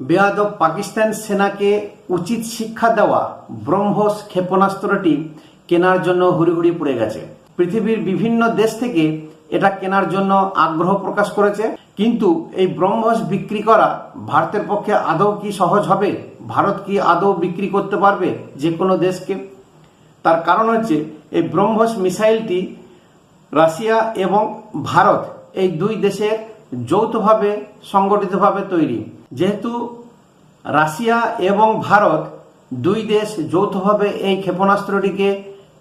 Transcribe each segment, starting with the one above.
বেয়াদব পাকিস্তান সেনাকে উচিত শিক্ষা দেওয়া ব্রহ্মস ক্ষেপণাস্ত্রটি কেনার জন্য হুড়িহুড়ি পড়ে গেছে। পৃথিবীর বিভিন্ন দেশ থেকে এটা কেনার জন্য আগ্রহ প্রকাশ করেছে। কিন্তু এই ব্রহ্মস বিক্রি করা ভারতের পক্ষে আদৌ কি সহজ হবে? ভারত কি আদৌ বিক্রি করতে পারবে যে কোনো দেশকে? তার কারণ হচ্ছে এই ব্রহ্মস মিসাইলটি রাশিয়া এবং ভারত এই দুই দেশের যৌথভাবে, সংগঠিতভাবে তৈরি। যেহেতু রাশিয়া এবং ভারত দুই দেশ যৌথভাবে এই ক্ষেপণাস্ত্রটিকে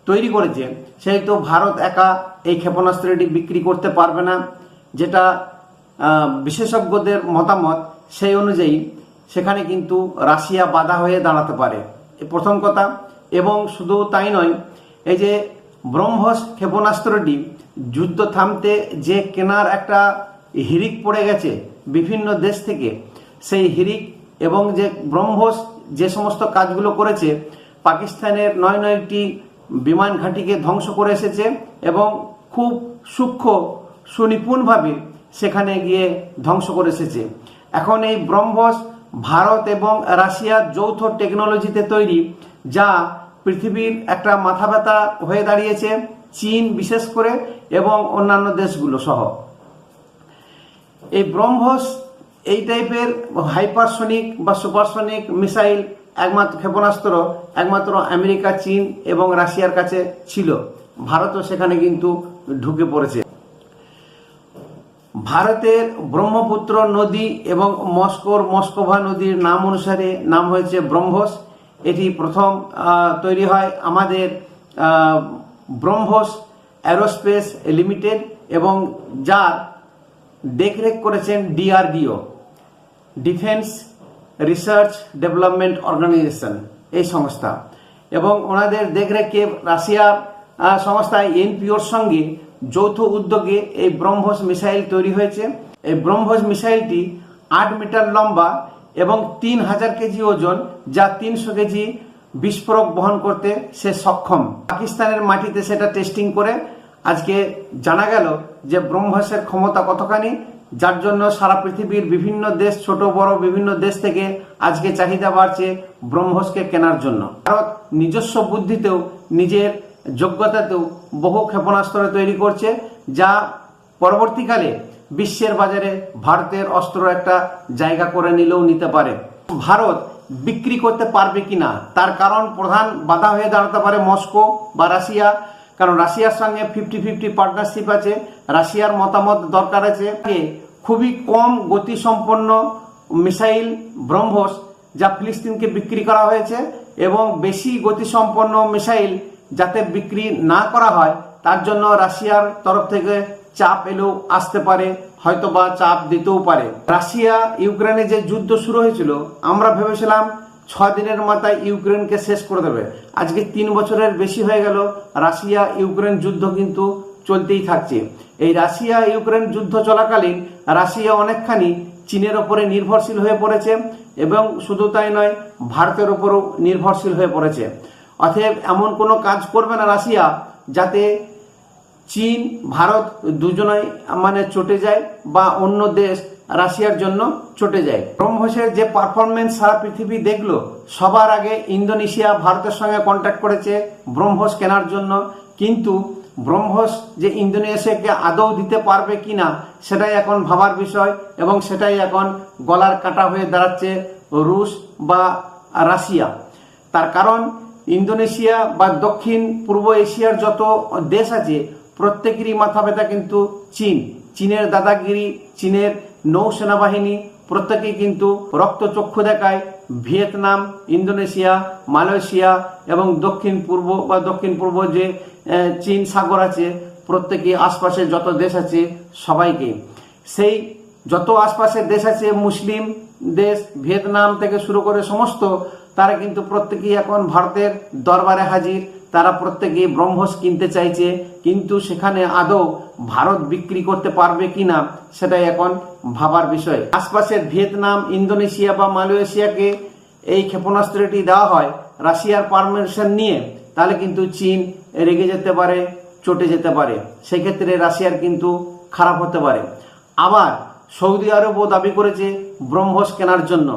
তৈরি করেছে, সেহেতু ভারত একা এই ক্ষেপণাস্ত্রটি বিক্রি করতে পারবে না, যেটা বিশেষজ্ঞদের মতামত সেই অনুযায়ী সেখানে কিন্তু রাশিয়া বাধা হয়ে দাঁড়াতে পারে। প্রথম কথা। এবং শুধু তাই নয়, এই যে ব্রহ্মস ক্ষেপণাস্ত্রটি যুদ্ধ থামতে যে কেনার একটা হিরিক পড়ে গেছে বিভিন্ন দেশ থেকে। সেই হিরিক এবং যে ব্রহ্মস যে সমস্ত কাজগুলো করেছে, পাকিস্তানের নয় নয়টি বিমান ঘাঁটিকে ধ্বংস করে এসেছে এবং খুব সূক্ষ্ম সুনিপুণভাবে সেখানে গিয়ে ধ্বংস করে এসেছে। এখন এই ব্রহ্মস ভারত এবং রাশিয়ার যৌথ টেকনোলজিতে তৈরি, যা পৃথিবীর একটা মাথা ব্যথা হয়ে দাঁড়িয়েছে চীন বিশেষ করে এবং অন্যান্য দেশগুলো সহ। এই ব্রহ্মস এই টাইপের হাইপারসনিক বা সুপারসনিক মিসাইল একমাত্র ক্ষেপণাস্ত্র, একমাত্র আমেরিকা, চীন এবং রাশিয়ার কাছে ছিল। ভারতও সেখানে কিন্তু ঢুকে পড়েছে। ভারতের ব্রহ্মপুত্র নদী এবং মস্কোর মস্কোভা নদীর নাম অনুসারে নাম হয়েছে ব্রহ্মস। এটি প্রথম তৈরি হয় আমাদের ব্রহ্মস অ্যারোস্পেস লিমিটেড এবং যার দেখরেখ করেছেন DRDO, defence research development organisation, এই সংস্থা। এবং ওনাদের দেখরেখে রাশিয়া সংস্থা এনপিওর সঙ্গে যৌথ উদ্যোগে এই ব্রহ্মস মিসাইল তৈরি হয়েছে। এই ব্রহ্মস মিসাইলটি আট মিটার লম্বা এবং তিন হাজার কেজি ওজন, যা তিনশো কেজি বিস্ফোরক বহন করতে সে সক্ষম। পাকিস্তানের মাটিতে সেটা টেস্টিং করে আজকে জানা গেল যে ব্রহ্মসের ক্ষমতা কতখানি? যার জন্য সারা পৃথিবীর বিভিন্ন দেশ, ছোট, বড়, বিভিন্ন দেশ থেকে আজকে চাহিদা বাড়ছে ব্রহ্মসকে কেনার জন্য। ভারত নিজস্ব বুদ্ধিতেও, নিজের যোগ্যতাতেও বহু ক্ষেপণাস্ত্র তৈরি করছে, যা পরবর্তীকালে বিশ্বের বাজারে ভারতের অস্ত্র একটা জায়গা করে নিলেও নিতে পারে। ভারত বিক্রি করতে পারবে কিনা? তার কারণ প্রধান বাধা হয়ে দাঁড়াতে পারে মস্কো বা রাশিয়া। কারণ রাশিয়ার সঙ্গে ফিফটি ফিফটি পার্টনারশিপ আছে, রাশিয়ার মতামত দরকার আছে। খুবই কম গতিসম্পন্ন মিসাইল ব্রহ্মস যা ফিলিস্তিনকে বিক্রি করা হয়েছে এবং বেশি গতিসম্পন্ন মিসাইল যাতে বিক্রি না করা হয়, তার জন্য রাশিয়ার তরফ থেকে চাপ এলেও আসতে পারে হয়তো বা চাপ দিতেও পারে। রাশিয়া ইউক্রেনে যে যুদ্ধ শুরু হয়েছিল, আমরা ভেবেছিলাম ছ দিনের মাথায় ইউক্রেনকে শেষ করে দেবে। আজকে তিন বছরের বেশি হয়ে গেল, রাশিয়া ইউক্রেন যুদ্ধ কিন্তু চলতেই থাকছে। এই রাশিয়া ইউক্রেন যুদ্ধ চলাকালীন রাশিয়া অনেকখানি চীনের ওপরে নির্ভরশীল হয়ে পড়েছে এবং শুধু তাই নয়, ভারতের ওপরও নির্ভরশীল হয়ে পড়েছে। অতএব এমন কোনো কাজ করবে না রাশিয়া যাতে চীন, ভারত দুজনেই মানে চটে যায় বা অন্য দেশ রাশিয়ার জন্য চটে যায়। ব্রহ্মসের যে পারফরমেন্স সারা পৃথিবী দেখল, সবার আগে ইন্দোনেশিয়া ভারতের সঙ্গে কন্ট্যাক্ট করেছে ব্রহ্মস কেনার জন্য। কিন্তু ব্রহ্মস যে ইন্দোনেশিয়াকে আদৌ দিতে পারবে কিনা, সেটাই এখন ভাবার বিষয় এবং সেটাই এখন গলার কাটা হয়ে দাঁড়াচ্ছে রুশ বা রাশিয়া। তার কারণ ইন্দোনেশিয়া বা দক্ষিণ পূর্ব এশিয়ার যত দেশ আছে প্রত্যেকেরই মাথা ব্যথা কিন্তু চীন। চীনের দাদাগিরি, চীনের নৌসেনা বাহিনী প্রত্যেকেই কিন্তু রক্তচক্ষু দেখায় ভিয়েতনাম, ইন্দোনেশিয়া, মালয়েশিয়া এবং দক্ষিণ পূর্ব বা দক্ষিণ পূর্ব যে চীন সাগর আছে প্রত্যেকে আশপাশে যত দেশ আছে সবাইকে। সেই যত আশপাশের দেশ আছে, মুসলিম দেশ, ভিয়েতনাম থেকে শুরু করে সমস্ত, তারা কিন্তু প্রত্যেকেই এখন ভারতের দরবারে হাজির। তারা প্রত্যেকে ব্রহ্মস কিনতে চাইছে, কিন্তু সেখানে আদৌ ভারত বিক্রি করতে পারবে কিনা, সেটাই এখন ভাবার বিষয়। আশপাশের ভিয়েতনাম, ইন্দোনেশিয়া বা মালয়েশিয়াকে এই ক্ষেপণাস্ত্রটি দেওয়া হয় রাশিয়ার পারমিশন নিয়ে, তাহলে কিন্তু চীন রেগে যেতে পারে, চটে যেতে পারে। সেক্ষেত্রে রাশিয়ার কিন্তু খারাপ হতে পারে। আবার সৌদি আরবও দাবি করেছে ব্রহ্মস কেনার জন্য।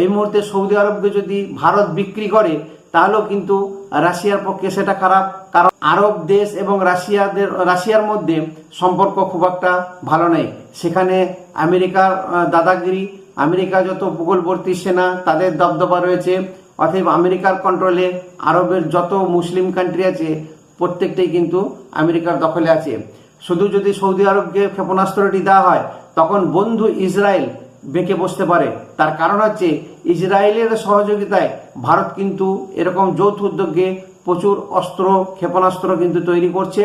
এই মুহূর্তে সৌদি আরবকে যদি ভারত বিক্রি করে, তাহলেও কিন্তু রাশিয়ার পক্ষে সেটা খারাপ। কারণ আরব দেশ এবং রাশিয়াদের, রাশিয়ার মধ্যে সম্পর্ক খুব একটা ভালো নেই। সেখানে আমেরিকার দাদাগিরি, আমেরিকা যত উপকূলবর্তী সেনা, তাদের দবদবা রয়েছে। অতএব আমেরিকার কন্ট্রোলে আরবের যত মুসলিম কান্ট্রি আছে, প্রত্যেকটাই কিন্তু আমেরিকার দখলে আছে। শুধু যদি সৌদি আরবকে ক্ষেপণাস্ত্রটি দেওয়া হয়, তখন বন্ধু ইসরায়েল বেঁকে বসতে পারে। তার কারণ হচ্ছে ইসরায়েলের সহযোগিতায় ভারত কিন্তু এরকম যৌথ উদ্যোগে প্রচুর অস্ত্র, ক্ষেপণাস্ত্র কিন্তু তৈরি করছে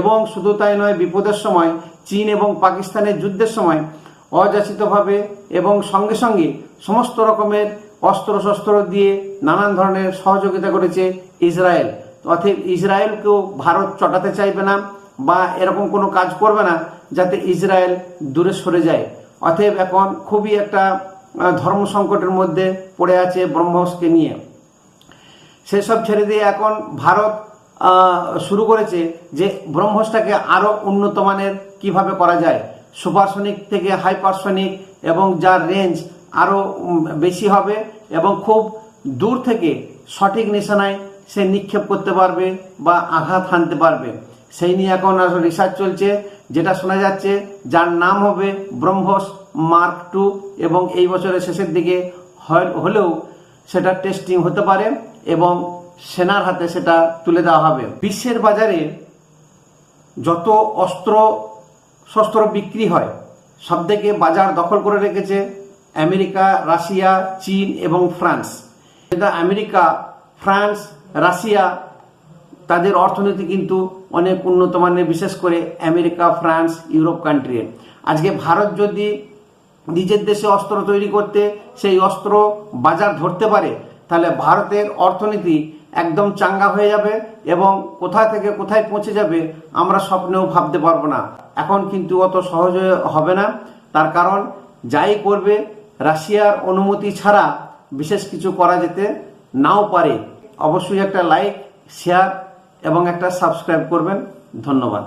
এবং শুধু তাই নয়, বিপদের সময়, চীন এবং পাকিস্তানের যুদ্ধের সময় অযাচিতভাবে এবং সঙ্গে সঙ্গে সমস্ত রকমের অস্ত্র শস্ত্র দিয়ে নানান ধরনের সহযোগিতা করেছে ইসরায়েল। অতএব ইসরায়েলকেও ভারত চটাতে চাইবে না বা এরকম কোনো কাজ করবে না যাতে ইসরায়েল দূরে সরে যায়। অতএব এখন খুবই একটা ধর্ম সংকটের মধ্যে পড়ে আছে ব্রহ্মসকে নিয়ে। সেসব ছেড়ে দিয়ে এখন ভারত শুরু করেছে যে ব্রহ্মসটাকে আরও উন্নত মানের কীভাবে করা যায়। সুপারসনিক থেকে হাইপারসনিক এবং যার রেঞ্জ আরও বেশি হবে এবং খুব দূর থেকে সঠিক নিশানায় সে নিক্ষেপ করতে পারবে বা আঘাত হানতে পারবে। সেই নিয়ে এখন রিসার্চ চলছে। যেটা শোনা যাচ্ছে, যার নাম হবে ব্রহ্মস মার্ক টু এবং এই বছরের শেষের দিকে হলেও সেটা টেস্টিং হতে পারে এবং সেনার হাতে সেটা তুলে দেওয়া হবে। বিশ্বের বাজারে যত অস্ত্র শস্ত্র বিক্রি হয় সব থেকে বাজার দখল করে রেখেছে আমেরিকা, রাশিয়া, চীন এবং ফ্রান্স। এটা আমেরিকা, ফ্রান্স, রাশিয়া, তাদের অর্থনীতি কিন্তু অনেক উন্নত মানের, বিশেষ করে আমেরিকা, ফ্রান্স, ইউরোপ কান্ট্রি আজকে ভারত যদি নিজের দেশে অস্ত্র তৈরি করতে, সেই অস্ত্র বাজার ধরতে পারে, তাহলে ভারতের অর্থনীতি একদম চাঙ্গা হয়ে যাবে এবং কোথা থেকে কোথায় পৌঁছে যাবে আমরা স্বপ্নেও ভাবতে পারব না। এখন কিন্তু অত সহজে হবে না। তার কারণ, যাই করবে, রাশিয়ার অনুমতি ছাড়া বিশেষ কিছু করা যেতে নাও পারে। অবশ্যই একটা লাইক শেয়ার এবং একটা সাবস্ক্রাইব করবেন। ধন্যবাদ।